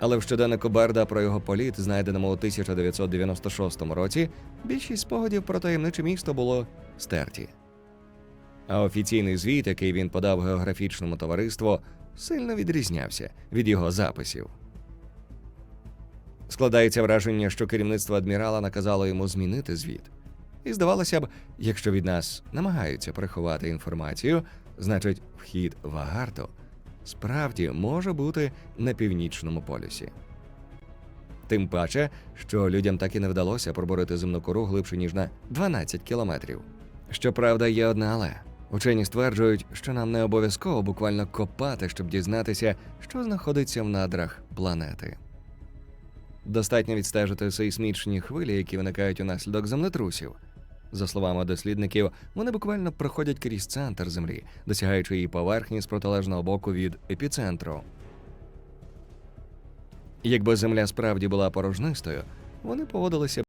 Але в щоденнику Берда про його політ, знайденому у 1996 році, більшість спогадів про таємниче місто було стерті. А офіційний звіт, який він подав географічному товариству, сильно відрізнявся від його записів. Складається враження, що керівництво адмірала наказало йому змінити звіт. І здавалося б, якщо від нас намагаються приховати інформацію, значить вхід в Агарту справді може бути на північному полюсі. Тим паче, що людям так і не вдалося проборити земну кору глибше ніж на 12 кілометрів. Щоправда, є одне але. Учені стверджують, що нам не обов'язково буквально копати, щоб дізнатися, що знаходиться в надрах планети. Достатньо відстежити сейсмічні хвилі, які виникають унаслідок землетрусів. За словами дослідників, вони буквально проходять крізь центр Землі, досягаючи її поверхні з протилежного боку від епіцентру. Якби Земля справді була порожнистою, вони поводилися